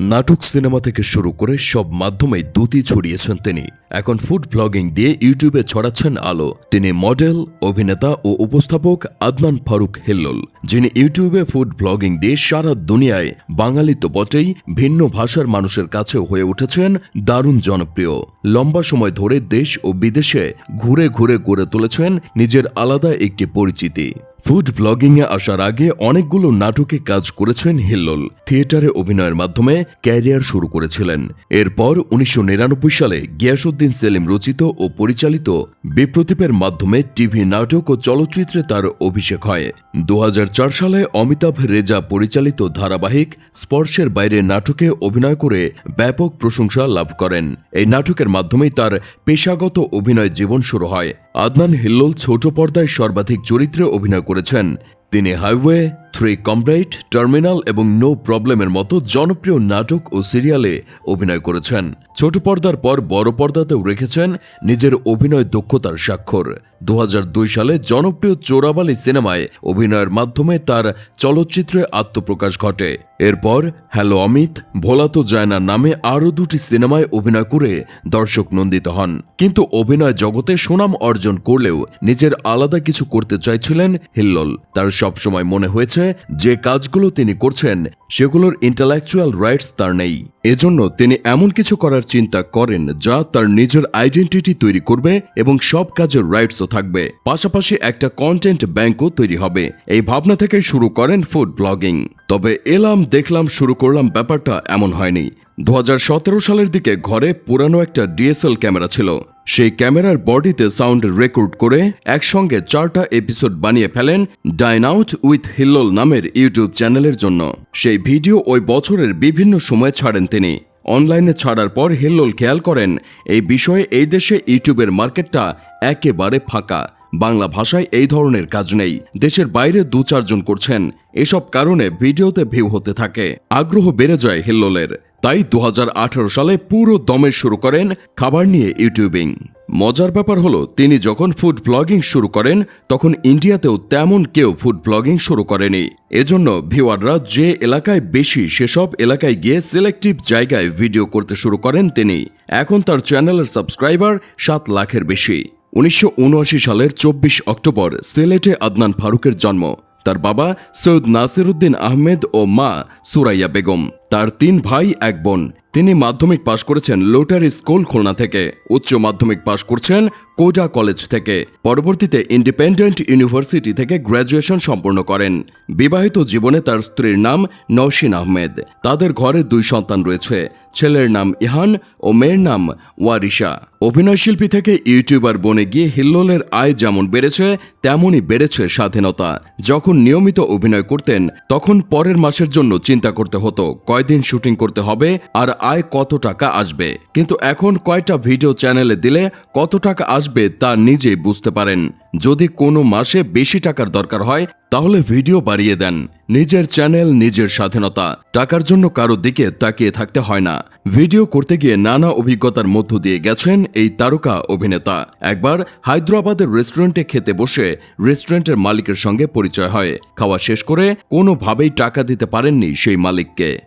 নাটক সিনেমা থেকে শুরু করে সব মাধ্যমে দুটি ছড়িয়েছেন তিনি। এখন ফুড ব্লগিং দিয়ে ইউটিউবে ছড়াচ্ছেন আলো। তিনি মডেল, অভিনেতা ও উপস্থাপক আদনান ফারুক হিল্লোল, যিনি ইউটিউবে ফুড ব্লগিং দিয়ে সারা দুনিয়ায় বাঙালি তো বটেই, ভিন্ন ভাষার মানুষের কাছেও হয়ে উঠেছেন দারুণ জনপ্রিয়। লম্বা সময় ধরে দেশ ও বিদেশে ঘুরে ঘুরে গড়ে তুলেছেন নিজের আলাদা একটি পরিচিতি। ফুড ব্লগিংয়ে আসার আগে অনেকগুলো নাটকে কাজ করেছেন হিল্লোল। থিয়েটারে অভিনয়ের মাধ্যমে ক্যারিয়ার শুরু করেছিলেন। এরপর উনিশশো নিরানব্বই সালে গিয়াসুদ্দিন সেলিম রচিত ও পরিচালিত বিপ্রতীপের মাধ্যমে টিভি নাটক ও চলচ্চিত্রে তার অভিষেক হয়। দু হাজার চার সালে অমিতাভ রেজা পরিচালিত ধারাবাহিক স্পর্শের বাইরে নাটকে অভিনয় করে ব্যাপক প্রশংসা লাভ করেন। এই নাটকের মাধ্যমেই তার পেশাগত অভিনয় জীবন শুরু হয়। আদনান হিল্লোল ছোট পর্দায় সর্বাধিক চরিত্রে অভিনয় করেছেন। তিনি হাইওয়ে, থ্রি কমব্রাইট, টার্মিনাল এবং নো প্রবলেমের মতো জনপ্রিয় নাটক ও সিরিয়ালে অভিনয় করেছেন। ছোট পর্দার পর বড় পর্দাতেও রেখেছেন নিজের অভিনয় দক্ষতার স্বাক্ষর। দু হাজার দুই সালে জনপ্রিয় চোরাবালি সিনেমায় অভিনয়ের মাধ্যমে তার চলচ্চিত্রে আত্মপ্রকাশ ঘটে। এরপর হ্যালো অমিত, ভোলা তো যায় না নামে আরও দুটি সিনেমায় অভিনয় করে দর্শক নন্দিত হন। কিন্তু অভিনয় জগতে সুনাম অর্জন করলেও নিজের আলাদা কিছু করতে চাইছিলেন হিল্লোল। তার সবসময় মনে হয়েছে, যে কাজগুলো তিনি করছেন, সেগুলোর ইন্টালেকচুয়াল রাইটস তার নেই। এজন্য তিনি এমন কিছু করার চিন্তা করেন, যা তার নিজের আইডেন্টিটি তৈরি করবে এবং সব কাজের রাইটসও থাকবে। পাশাপাশি একটা কন্টেন্ট ব্যাংকও তৈরি হবে। এই ভাবনা থেকে শুরু করেন ফুড ব্লগিং তবে এলাম দেখলাম, শুরু করলাম, ব্যাপারটা এমন হয়নি। দু হাজার সতেরো সালের দিকে ঘরে পুরানো একটা ডিএসএল ক্যামেরা ছিল। সেই ক্যামেরার বডিতে সাউন্ড রেকর্ড করে একসঙ্গে চারটা এপিসোড বানিয়ে ফেলেন ডাইন আউট উইথ হিল্লোল নামের ইউটিউব চ্যানেলের জন্য। সেই ভিডিও ওই বছরের বিভিন্ন সময় ছাড়েন তিনি। অনলাইনে ছাড়ার পর হিল্লোল খেয়াল করেন, এই বিষয়ে এই দেশে ইউটিউবের মার্কেটটা একেবারে ফাঁকা। বাংলা ভাষায় এই ধরনের কাজ নেই। দেশের বাইরে দু চারজন করছেন। এসব কারণে ভিডিওতে ভিউ হতে থাকে। আগ্রহ বেড়ে যায় হিল্লোলের। তাই দু হাজার আঠারো সালে পুরো দমে শুরু করেন খাবার নিয়ে ইউটিউবিং। মজার ব্যাপার হলো, তিনি যখন ফুড ব্লগিং শুরু করেন, তখন ইন্ডিয়াতেও তেমন কেউ ফুড ব্লগিং শুরু করেনি। এজন্য ভিওয়াররা যে এলাকায় বেশি সেসব এলাকায় গিয়ে সিলেক্টিভ জায়গায় ভিডিও করতে শুরু করেন তিনি। এখন তার চ্যানেলের সাবস্ক্রাইবার সাত লাখের বেশি। উনিশশো উনআশি সালের চব্বিশ অক্টোবর সিলেটে আদনান ফারুকের জন্ম। তার বাবা সৈয়দ নাসিরুদ্দিন আহমেদ ও মা সুরাইয়া বেগম। তার তিন ভাই, এক বোন। তিনি মাধ্যমিক পাশ করেছেন লোটারি স্কুল খুলনা থেকে। উচ্চ মাধ্যমিক পাশ করছেন কোডা কলেজ থেকে। পরবর্তীতে ইন্ডিপেন্ডেন্ট ইউনিভার্সিটি থেকে গ্র্যাজুয়েশন সম্পন্ন করেন। বিবাহিত জীবনে তার স্ত্রীর নাম নওশিন আহমেদ। তাদের ঘরে দুই সন্তান রয়েছে। ছেলের নাম ইহান ও মেয়ের নাম ওয়ারিশা। অভিনয়শিল্পী থেকে ইউটিউবার বনে গিয়ে হিল্লোলের আয় যেমন বেড়েছে, তেমনই বেড়েছে স্বাধীনতা। যখন নিয়মিত অভিনয় করতেন, তখন পরের মাসের জন্য চিন্তা করতে হতো, কয়দিন শুটিং করতে হবে আর আয় কত টাকা আসবে। কিন্তু এখন কয়টা ভিডিও চ্যানেলে দিলে কত টাকা আসবে তা নিজেই বুঝতে পারেন। যদি কোনো মাসে বেশি টাকার দরকার হয়, তাহলে ভিডিও বাড়িয়ে দেন। নিজের চ্যানেল, নিজের স্বাধীনতা। টাকার জন্য কারও দিকে তাকিয়ে থাকতে হয় না। ভিডিও করতে গিয়ে নানা অভিজ্ঞতার মধ্য দিয়ে গেছেন এই তারকা অভিনেতা। একবার হায়দ্রাবাদের রেস্টুরেন্টে খেতে বসে রেস্টুরেন্টের মালিকের সঙ্গে পরিচয় হয়। খাওয়া শেষ করে কোনোভাবেই টাকা দিতে পারেননি সেই মালিককে।